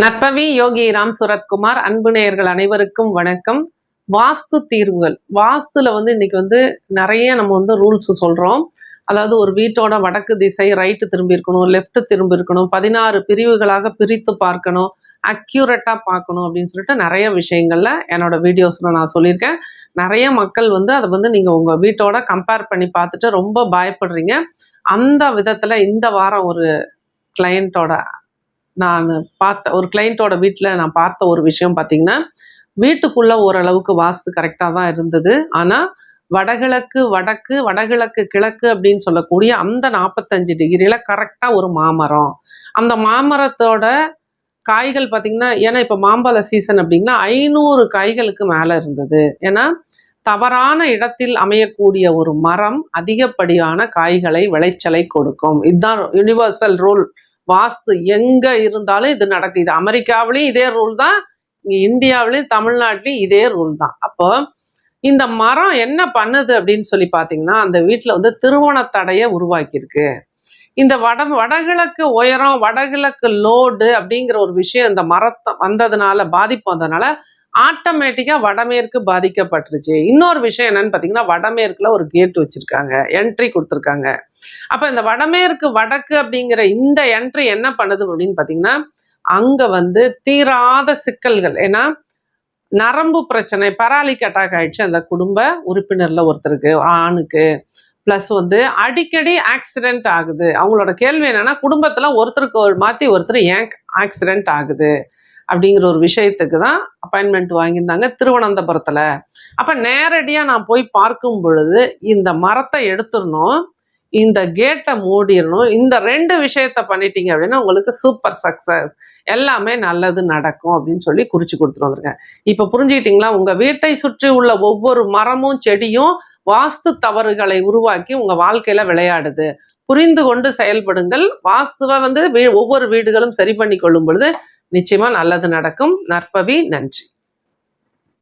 நற்பவி யோகி ராம் சுரத்குமார் அன்பு நேயர்கள் அனைவருக்கும் வணக்கம். வாஸ்து தீர்வுகள். வாஸ்துல வந்து இன்னைக்கு வந்து நிறைய நம்ம வந்து ரூல்ஸ் சொல்றோம். அதாவது ஒரு வீட்டோட வடக்கு திசை ரைட்டு திரும்பி இருக்கணும் லெஃப்ட் திரும்பி இருக்கணும் பதினாறு பிரிவுகளாக பிரித்து பார்க்கணும் அக்யூரேட்டா பார்க்கணும் அப்படின்னு சொல்லிட்டு நிறைய விஷயங்கள்ல என்னோட வீடியோஸ்ல நான் சொல்லியிருக்கேன். நிறைய மக்கள் வந்து அதை வந்து நீங்க உங்க வீட்டோட கம்பேர் பண்ணி பார்த்துட்டு ரொம்ப பயப்படுறீங்க. அந்த விதத்துல இந்த வாரம் ஒரு கிளையண்ட்டோட நான் பார்த்த ஒரு கிளைண்ட்டோட வீட்டில் நான் பார்த்த ஒரு விஷயம் பார்த்தீங்கன்னா வீட்டுக்குள்ளே ஓரளவுக்கு வாஸ்து கரெக்டாக தான் இருந்தது. ஆனால் வடகிழக்கு வடக்கு வடகிழக்கு கிழக்கு அப்படின்னு சொல்லக்கூடிய அந்த நாற்பத்தஞ்சு டிகிரியில் கரெக்டாக ஒரு மாமரம். அந்த மாமரத்தோட காய்கள் பார்த்தீங்கன்னா ஏன்னா இப்போ மாம்பழ சீசன் அப்படின்னா ஐநூறு காய்களுக்கு மேலே இருந்தது. ஏன்னா தவறான இடத்தில் அமையக்கூடிய ஒரு மரம் அதிகப்படியான காய்களை விளைச்சலை கொடுக்கும். இதுதான் யுனிவர்சல் ரூல் வாஸ்து எங்க இருந்தாலும் இது நடக்குது இது அமெரிக்காவிலையும் இதே ரூல் தான். இங்க இந்தியாவிலையும் தமிழ்நாட்டிலையும் இதே ரூல் தான். அப்போ இந்த மரம் என்ன பண்ணுது அப்படின்னு சொல்லி பார்த்தீங்கன்னா அந்த வீட்டில் வந்து திருமண தடையை உருவாக்கியிருக்கு. இந்த வட வடகிழக்கு உயரம் வடகிழக்கு லோடு அப்படிங்கிற ஒரு விஷயம் இந்த மரத்தை வந்ததுனால பாதிப்பு வந்ததுனால ஆட்டோமேட்டிக்காக வடமேற்கு பாதிக்கப்பட்டுருச்சு. இன்னொரு விஷயம் என்னன்னு பார்த்தீங்கன்னா வடமேற்குல ஒரு கேட் வச்சுருக்காங்க. என்ட்ரி கொடுத்துருக்காங்க. அப்போ இந்த வடமேற்கு வடக்கு அப்படிங்கிற இந்த என்ட்ரி என்ன பண்ணுது அப்படின்னு பார்த்தீங்கன்னா அங்கே வந்து தீராத சிக்கல்கள். ஏன்னா நரம்பு பிரச்சனை பராலிக் அட்டாக் ஆயிடுச்சு. அந்த குடும்ப உறுப்பினரில் ஒருத்தருக்கு ஆணுக்கு. ப்ளஸ் வந்து அடிக்கடி ஆக்சிடெண்ட் ஆகுது. அவங்களோட கேள்வி என்னென்னா குடும்பத்தில் ஒருத்தருக்கு ஒரு மாற்றி ஒருத்தர் ஏன் ஆக்சிடெண்ட் ஆகுது? அப்படிங்கிற ஒரு விஷயத்துக்கு தான் அப்பாயின்மெண்ட் வாங்கியிருந்தாங்க திருவனந்தபுரத்தில். அப்போ நேரடியாக நான் போய் பார்க்கும் பொழுது இந்த மரத்தை எடுத்துடணும் இந்த கேட்டை மூடிடணும் இந்த ரெண்டு விஷயத்த பண்ணிட்டீங்க அப்படின்னா உங்களுக்கு சூப்பர் சக்ஸஸ் எல்லாமே நல்லது நடக்கும் அப்படின்னு சொல்லி குறிச்சு கொடுத்துட்டு வந்திருக்கேன். இப்போ புரிஞ்சுக்கிட்டீங்களா? உங்கள் வீட்டை சுற்றி உள்ள ஒவ்வொரு மரமும் செடியும் வாஸ்து தவறுகளை உருவாக்கி உங்கள் வாழ்க்கையில் விளையாடுது. புரிந்து கொண்டு செயல்படுங்கள். வாஸ்துவை வந்து வீ- ஒவ்வொரு வீடுகளும் சரி பண்ணி கொள்ளும் பொழுது நிச்சயமா நல்லது நடக்கும். நற்பவி நன்றி.